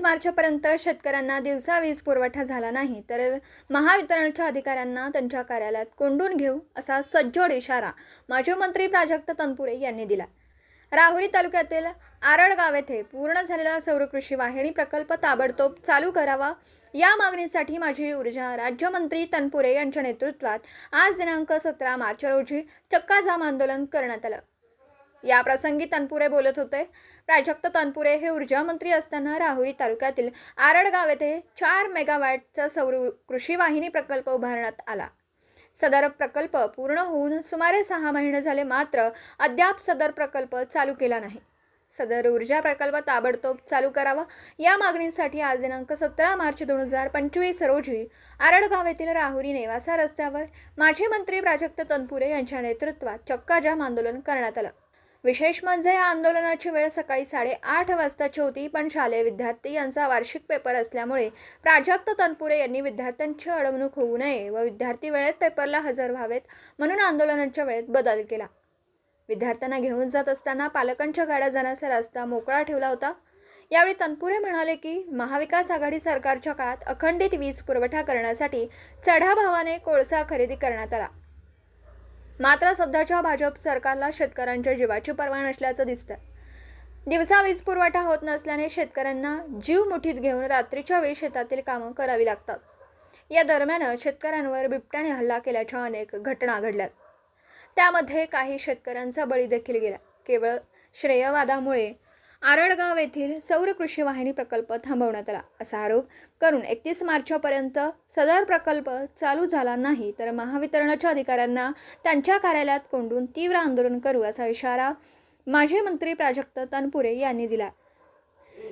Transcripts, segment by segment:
मार्चपर्यंत शेतकऱ्यांना दिवसा वीज पुरवठा झाला नाही तर महावितरणच्या अधिकाऱ्यांना त्यांच्या कार्यालयात कोंडून घेऊ असा सज्जोड इशारा माजी मंत्री प्राजक्त तनपुरे यांनी दिला. राहुरी तालुक्यातील आरडगाव येथे पूर्ण झालेला सौरकृषी वाहिनी प्रकल्प ताबडतोब चालू करावा या मागणीसाठी माजी ऊर्जा राज्यमंत्री तनपुरे यांच्या नेतृत्वात आज दिनांक सतरा मार्च रोजी चक्काजाम आंदोलन करण्यात आलं. या प्रसंगी तनपुरे बोलत होते. प्राजक्त तनपुरे हे ऊर्जा मंत्री असताना राहुरी तालुक्यातील आरडगाव येथे चार मेगावॅटचा सौर कृषी वाहिनी प्रकल्प उभारण्यात आला. सदर प्रकल्प पूर्ण होऊन सुमारे सहा महिने झाले मात्र अद्याप सदर प्रकल्प चालू केला नाही. सदर ऊर्जा प्रकल्प ताबडतोब चालू करावा या मागणीसाठी आज दिनांक सतरा मार्च दोन हजार पंचवीस रोजी आरडगाव येथील राहुरी नेवासा रस्त्यावर माजी मंत्री प्राजक्त तनपुरे यांच्या नेतृत्वात चक्काजाम आंदोलन करण्यात आलं. विशेष म्हणजे या आंदोलनाची वेळ सकाळी साडेआठ वाजताची होती पण शालेय विद्यार्थी यांचा वार्षिक पेपर असल्यामुळे प्राजक्त तनपुरे यांनी विद्यार्थ्यांची अडवणूक होऊ नये व विद्यार्थी वेळेत पेपरला हजर व्हावेत म्हणून आंदोलनाच्या वेळेत बदल केला. विद्यार्थ्यांना घेऊन जात असताना पालकांच्या गाड्या जाण्याचा रस्ता मोकळा ठेवला होता. यावेळी तनपुरे म्हणाले की महाविकास आघाडी सरकारच्या काळात अखंडित वीज पुरवठा करण्यासाठी चढ्या भावाने कोळसा खरेदी करण्यात आला. मात्र सध्याच्या भाजप सरकारला शेतकऱ्यांच्या जीवाची पर्वा नसल्याचं दिसतं दिवसा वीज पुरवठा होत नसल्याने शेतकऱ्यांना जीव मुठीत घेऊन रात्रीच्या वेळी शेतातील कामं करावी लागतात. या दरम्यान शेतकऱ्यांवर बिबट्याने हल्ला केल्याच्या अनेक घटना घडल्यात. त्यामध्ये काही शेतकऱ्यांचा बळी देखील गेला. केवळ श्रेयवादामुळे आरडगाव येथील सौर कृषी वाहिनी प्रकल्प थांबवण्यात आला. असा आरोप करून एकतीस मार्चपर्यंत सदर प्रकल्प चालू झाला नाही तर महावितरणाच्या अधिकाऱ्यांना त्यांच्या कार्यालयात कोंडून तीव्र आंदोलन करू असा इशारा माजी मंत्री प्राजक्त तनपुरे यांनी दिला.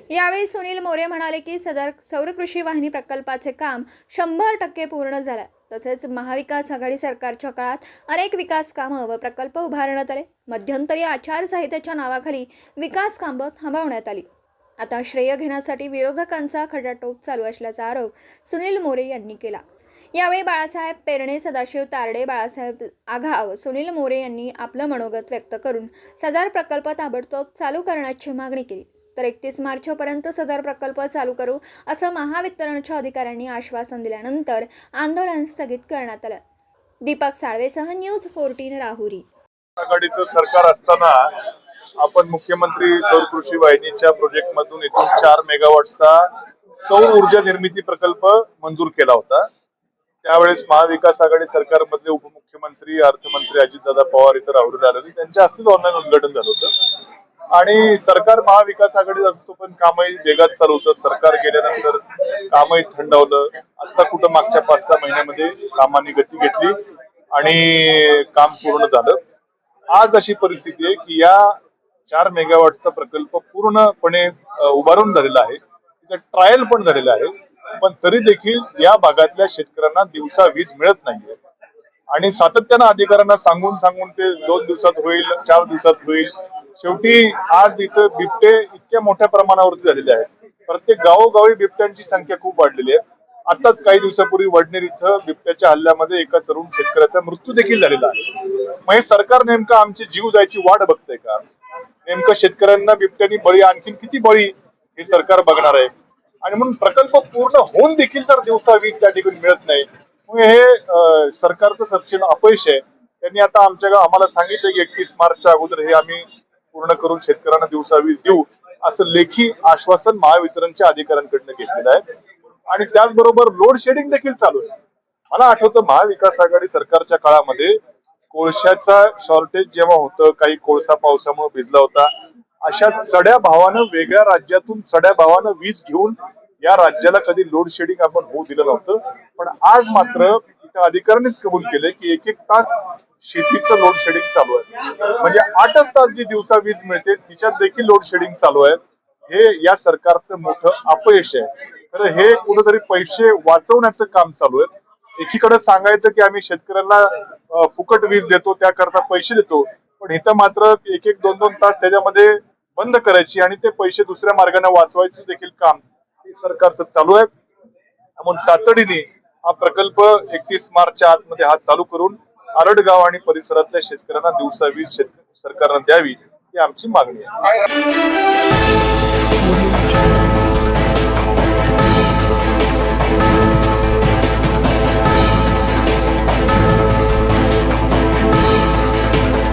यावेळी सुनील मोरे म्हणाले की सदर सौर कृषी वाहिनी प्रकल्पाचे काम शंभर टक्के पूर्ण झालं. तसेच महाविकास आघाडी सरकारच्या काळात अनेक विकास कामं व प्रकल्प उभारण्यात आले. मध्यंतरी आचारसंहितेच्या नावाखाली विकास कामं थांबवण्यात आली. आता श्रेय घेण्यासाठी विरोधकांचा खटाटोप चालू असल्याचा आरोप सुनील मोरे यांनी केला. यावेळी बाळासाहेब पेरणे सदाशिव तारडे बाळासाहेब आघाव सुनील मोरे यांनी आपलं मनोगत व्यक्त करून सदर प्रकल्प ताबडतोब चालू करण्याची मागणी केली. तर एकतीस मार्चपर्यंत सदर प्रकल्प चालू करू असं महावितरणच्या अधिकाऱ्यांनी आश्वासन दिल्यानंतर आंदोलन स्थगित करण्यात आलं. दीपक साळवेसह न्यूज फोर्टीन राहुरी. आघाडीचं सरकार असताना आपण मुख्यमंत्री सौर कृषी वाहिनीच्या प्रोजेक्ट मधून एकूण चार मेगावॉटचा सौर ऊर्जा निर्मिती प्रकल्प मंजूर केला होता. त्यावेळेस महाविकास आघाडी सरकारमधले उपमुख्यमंत्री अर्थमंत्री अजितदादा पवार इथं राहुल आले त्यांच्या हस्तेच ऑनलाईन उद्घाटन झालं होतं. आणि सरकार महाविकास आघाडीत असतो पण कामही वेगात चालू होतं. सरकार गेल्यानंतर कामही थंडावलं. आता कुठं मागच्या पाच सहा महिन्यामध्ये कामांनी गती घेतली आणि काम पूर्ण झालं. आज अशी परिस्थिती आहे की या चार मेगावॉटचा प्रकल्प पूर्णपणे उभारून झालेला आहे. त्याचं ट्रायल पण झालेलं आहे. पण तरी देखील या भागातल्या शेतकऱ्यांना दिवसा वीज मिळत नाहीये. आणि सातत्यानं अधिकाऱ्यांना सांगून सांगून ते दोन दिवसात होईल चार दिवसात होईल. शेवटी आज इथं बिबटे इतक्या मोठ्या प्रमाणावरती झालेले आहेत. प्रत्येक गावोगावी बिबट्यांची संख्या खूप वाढलेली आहे. आताच काही दिवसापूर्वी वडनेर इथं बिबट्याच्या हल्ल्यामध्ये एका तरुण शेतकऱ्याचा मृत्यू देखील झालेला आहे. मग हे सरकार नेमकं आमची जीव जायची वाट बघतंय का? नेमकं शेतकऱ्यांना बिबट्यांनी बळी आणखीन किती बळी हे सरकार बघणार आहे? आणि म्हणून प्रकल्प पूर्ण होऊन देखील जर दिवसा वीज त्या ठिकाणी मिळत नाही. मग हे सरकारचं सक्षम अपयश आहे. त्यांनी आता आमच्या आम्हाला सांगितलं की एकतीस मार्चच्या अगोदर हे आम्ही पूर्ण करून शेतकऱ्यांना दिवसा वीज देऊ असं लेखी आश्वासन महावितरणच्या अधिकाऱ्यांकडनं घेतलेलं आहे. आणि त्याचबरोबर लोड शेडिंग देखील चालू आहे. मला आठवतं महाविकास आघाडी सरकारच्या काळामध्ये कोळशाचा शॉर्टेज जेव्हा होतं काही कोळसा पावसामुळे भिजला होता अशा चढ्या भावानं वेगळ्या राज्यातून चढ्या भावानं वीज घेऊन या राज्याला कधी लोड शेडिंग आपण होऊ दिलं नव्हतं. पण आज मात्र इथं अधिकाऱ्यांनीच कबूल केले की एक एक तास शेतीचं लोड शेडिंग चालू आहे. म्हणजे आठच तास जी दिवसा वीज मिळते तिच्यात देखील लोड शेडिंग चालू आहे. हे या सरकारचं मोठं अपयश आहे. तर हे कुठेतरी पैसे वाचवण्याचं काम चालू आहे. एकीकडे सांगायचं की आम्ही शेतकऱ्यांना फुकट वीज देतो त्याकरता पैसे देतो पण इथं मात्र एक एक दोन दोन तास त्याच्यामध्ये बंद करायची आणि ते पैसे दुसऱ्या मार्गाने वाचवायचं देखील काम हे सरकारचं चालू आहे. म्हणून तातडीने हा प्रकल्प एकतीस मार्चच्या आतमध्ये हा चालू करून आरडगाव आणि परिसरातल्या शेतकऱ्यांना दिवसा वीज सरकारनं द्यावी ही आमची मागणी आहे.